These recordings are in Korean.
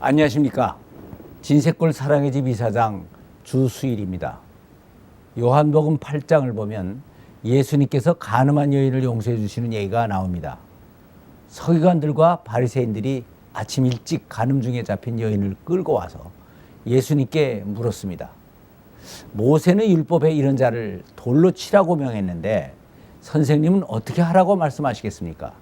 안녕하십니까. 진세골 사랑의 집 이사장 주수일입니다. 요한복음 8장을 보면 예수님께서 가늠한 여인을 용서해 주시는 얘기가 나옵니다. 서기관들과 바리새인들이 아침 일찍 간음 중에 잡힌 여인을 끌고 와서 예수님께 물었습니다. 모세는 율법에 이런 자를 돌로 치라고 명했는데 선생님은 어떻게 하라고 말씀하시겠습니까?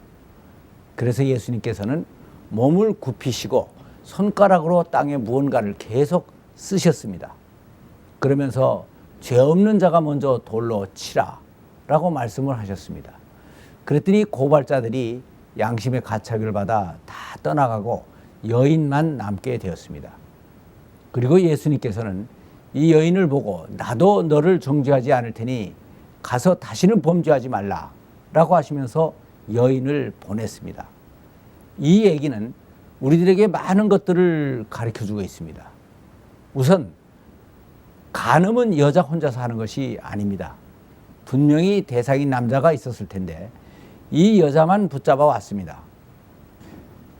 그래서 예수님께서는 몸을 굽히시고 손가락으로 땅에 무언가를 계속 쓰셨습니다. 그러면서 죄 없는 자가 먼저 돌로 치라 라고 말씀을 하셨습니다. 그랬더니 고발자들이 양심의 가차기를 받아 다 떠나가고 여인만 남게 되었습니다. 그리고 예수님께서는 이 여인을 보고 나도 너를 정죄하지 않을 테니 가서 다시는 범죄하지 말라 라고 하시면서 여인을 보냈습니다. 이 얘기는 우리들에게 많은 것들을 가르쳐 주고 있습니다. 우선 간음은 여자 혼자서 하는 것이 아닙니다. 분명히 대상인 남자가 있었을 텐데 이 여자만 붙잡아 왔습니다.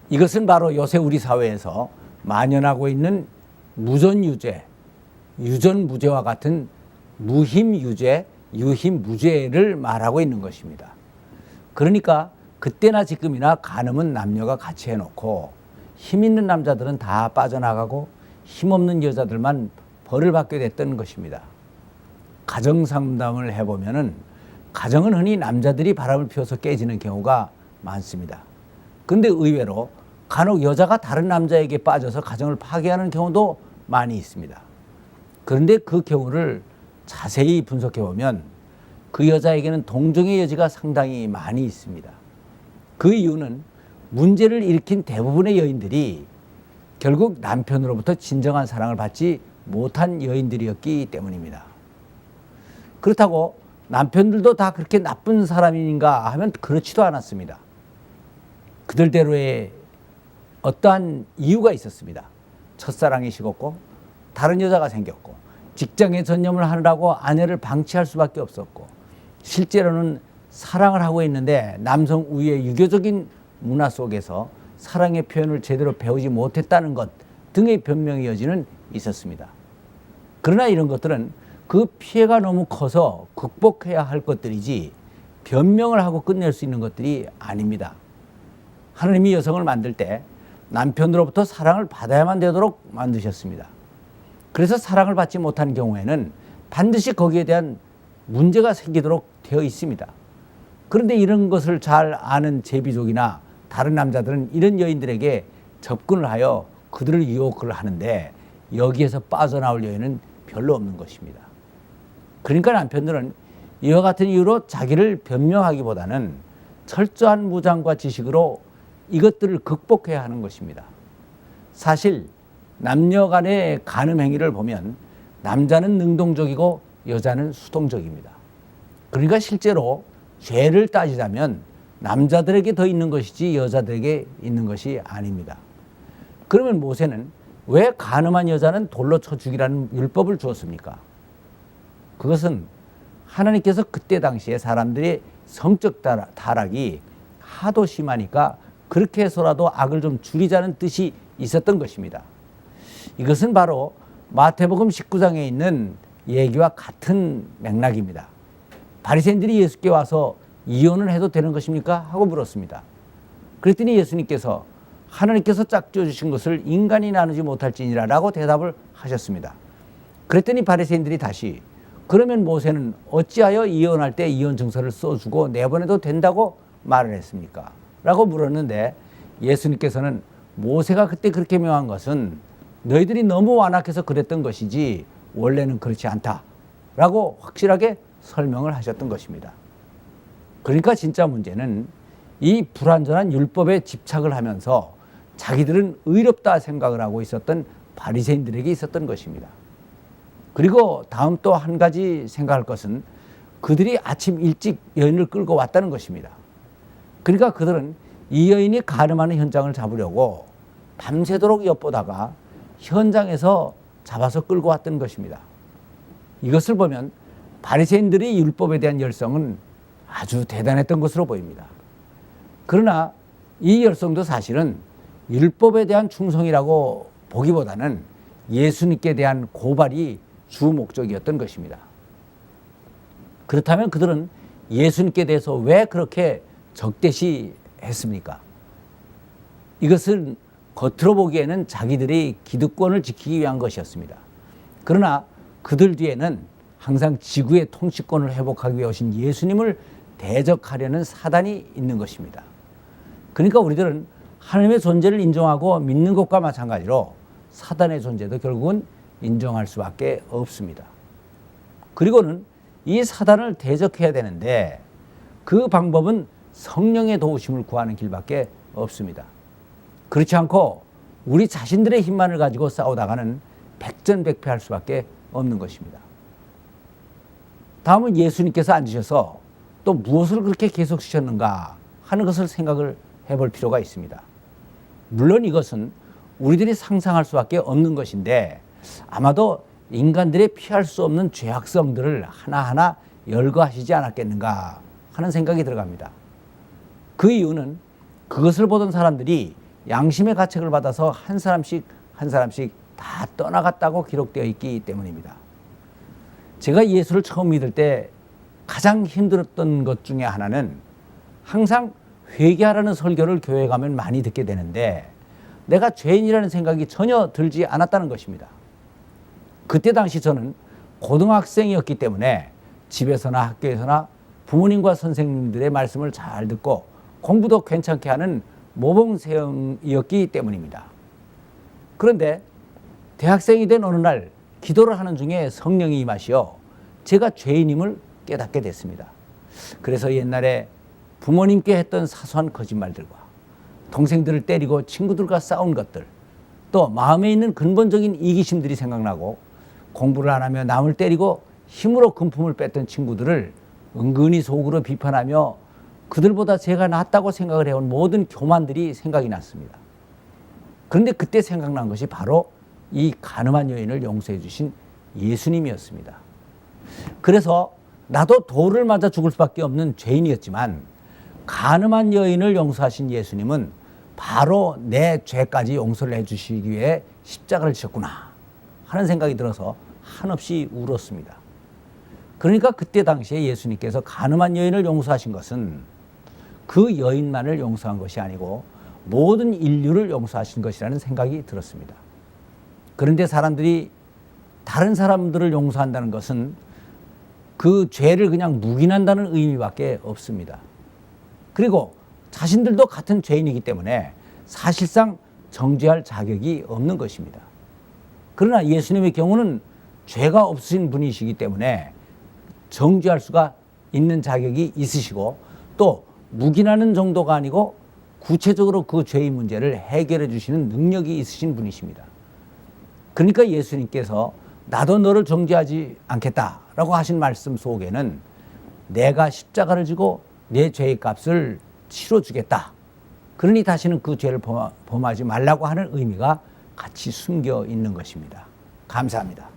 이것은 바로 요새 우리 사회에서 만연하고 있는 무전유죄, 유전무죄와 같은 무힘유죄, 유힘무죄를 말하고 있는 것입니다. 그러니까 그때나 지금이나 간음은 남녀가 같이 해놓고 힘 있는 남자들은 다 빠져나가고 힘 없는 여자들만 벌을 받게 됐던 것입니다. 가정 상담을 해보면은 가정은 흔히 남자들이 바람을 피워서 깨지는 경우가 많습니다. 근데 의외로 간혹 여자가 다른 남자에게 빠져서 가정을 파괴하는 경우도 많이 있습니다. 그런데 그 경우를 자세히 분석해 보면 그 여자에게는 동정의 여지가 상당히 많이 있습니다. 그 이유는 문제를 일으킨 대부분의 여인들이 결국 남편으로부터 진정한 사랑을 받지 못한 여인들이었기 때문입니다. 그렇다고 남편들도 다 그렇게 나쁜 사람인가 하면 그렇지도 않았습니다. 그들대로의 어떠한 이유가 있었습니다. 첫사랑이 식었고 다른 여자가 생겼고 직장에 전념을 하느라고 아내를 방치할 수밖에 없었고 실제로는 사랑을 하고 있는데 남성 우위의 유교적인 문화 속에서 사랑의 표현을 제대로 배우지 못했다는 것 등의 변명의 여지는 있었습니다. 그러나 이런 것들은 그 피해가 너무 커서 극복해야 할 것들이지 변명을 하고 끝낼 수 있는 것들이 아닙니다. 하나님이 여성을 만들 때 남편으로부터 사랑을 받아야만 되도록 만드셨습니다. 그래서 사랑을 받지 못한 경우에는 반드시 거기에 대한 문제가 생기도록 되어 있습니다. 그런데 이런 것을 잘 아는 제비족이나 다른 남자들은 이런 여인들에게 접근을 하여 그들을 유혹을 하는데 여기에서 빠져나올 여인은 별로 없는 것입니다. 그러니까 남편들은 이와 같은 이유로 자기를 변명하기보다는 철저한 무장과 지식으로 이것들을 극복해야 하는 것입니다. 사실 남녀 간의 간음 행위를 보면 남자는 능동적이고 여자는 수동적입니다. 그러니까 실제로 죄를 따지자면 남자들에게 더 있는 것이지 여자들에게 있는 것이 아닙니다. 그러면 모세는 왜 가늠한 여자는 돌로 쳐 죽이라는 율법을 주었습니까? 그것은 하나님께서 그때 당시에 사람들의 성적 타락이 하도 심하니까 그렇게 해서라도 악을 좀 줄이자는 뜻이 있었던 것입니다. 이것은 바로 마태복음 19장에 있는 얘기와 같은 맥락입니다. 바리새인들이 예수께 와서 이혼을 해도 되는 것입니까? 하고 물었습니다. 그랬더니 예수님께서 하나님께서 짝지어 주신 것을 인간이 나누지 못할지니라라고 대답을 하셨습니다. 그랬더니 바리새인들이 다시 그러면 모세는 어찌하여 이혼할 때 이혼 증서를 써주고 내보내도 된다고 말을 했습니까? 라고 물었는데 예수님께서는 모세가 그때 그렇게 명한 것은 너희들이 너무 완악해서 그랬던 것이지 원래는 그렇지 않다. 라고 확실하게 설명을 하셨던 것입니다. 그러니까 진짜 문제는 이 불완전한 율법에 집착을 하면서 자기들은 의롭다 생각을 하고 있었던 바리새인들에게 있었던 것입니다. 그리고 다음 또 한 가지 생각할 것은 그들이 아침 일찍 여인을 끌고 왔다는 것입니다. 그러니까 그들은 이 여인이 가늠하는 현장을 잡으려고 밤새도록 엿보다가 현장에서 잡아서 끌고 왔던 것입니다. 이것을 보면 바리새인들의 율법에 대한 열성은 아주 대단했던 것으로 보입니다. 그러나 이 열성도 사실은 율법에 대한 충성이라고 보기보다는 예수님께 대한 고발이 주 목적이었던 것입니다. 그렇다면 그들은 예수님께 대해서 왜 그렇게 적대시 했습니까? 이것은 겉으로 보기에는 자기들이 기득권을 지키기 위한 것이었습니다. 그러나 그들 뒤에는 항상 지구의 통치권을 회복하기 위해 오신 예수님을 대적하려는 사단이 있는 것입니다. 그러니까 우리들은 하나님의 존재를 인정하고 믿는 것과 마찬가지로 사단의 존재도 결국은 인정할 수밖에 없습니다. 그리고는 이 사단을 대적해야 되는데 그 방법은 성령의 도우심을 구하는 길밖에 없습니다. 그렇지 않고 우리 자신들의 힘만을 가지고 싸우다가는 백전백패할 수밖에 없는 것입니다. 다음은 예수님께서 앉으셔서 또 무엇을 그렇게 계속 쓰셨는가 하는 것을 생각을 해볼 필요가 있습니다. 물론 이것은 우리들이 상상할 수밖에 없는 것인데 아마도 인간들의 피할 수 없는 죄악성들을 하나하나 열거하시지 않았겠는가 하는 생각이 들어갑니다. 그 이유는 그것을 보던 사람들이 양심의 가책을 받아서 한 사람씩 한 사람씩 다 떠나갔다고 기록되어 있기 때문입니다. 제가 예수를 처음 믿을 때 가장 힘들었던 것 중에 하나는 항상 회개하라는 설교를 교회 가면 많이 듣게 되는데 내가 죄인이라는 생각이 전혀 들지 않았다는 것입니다. 그때 당시 저는 고등학생이었기 때문에 집에서나 학교에서나 부모님과 선생님들의 말씀을 잘 듣고 공부도 괜찮게 하는 모범생이었기 때문입니다. 그런데 대학생이 된 어느 날 기도를 하는 중에 성령이 임하시어 제가 죄인임을 깨닫게 됐습니다. 그래서 옛날에 부모님께 했던 사소한 거짓말들과 동생들을 때리고 친구들과 싸운 것들 또 마음에 있는 근본적인 이기심들이 생각나고 공부를 안 하며 남을 때리고 힘으로 금품을 뺐던 친구들을 은근히 속으로 비판하며 그들보다 제가 낫다고 생각을 해온 모든 교만들이 생각이 났습니다. 그런데 그때 생각난 것이 바로 이 가늠한 여인을 용서해 주신 예수님이었습니다. 그래서 나도 돌을 맞아 죽을 수밖에 없는 죄인이었지만 가늠한 여인을 용서하신 예수님은 바로 내 죄까지 용서를 해 주시기 위해 십자가를 지셨구나 하는 생각이 들어서 한없이 울었습니다. 그러니까 그때 당시에 예수님께서 가늠한 여인을 용서하신 것은 그 여인만을 용서한 것이 아니고 모든 인류를 용서하신 것이라는 생각이 들었습니다. 그런데 사람들이 다른 사람들을 용서한다는 것은 그 죄를 그냥 묵인한다는 의미밖에 없습니다. 그리고 자신들도 같은 죄인이기 때문에 사실상 정죄할 자격이 없는 것입니다. 그러나 예수님의 경우는 죄가 없으신 분이시기 때문에 정죄할 수가 있는 자격이 있으시고 또 묵인하는 정도가 아니고 구체적으로 그 죄의 문제를 해결해 주시는 능력이 있으신 분이십니다. 그러니까 예수님께서 나도 너를 정죄하지 않겠다라고 하신 말씀 속에는 내가 십자가를 지고 내 죄의 값을 치러 주겠다. 그러니 다시는 그 죄를 범하지 말라고 하는 의미가 같이 숨겨 있는 것입니다. 감사합니다.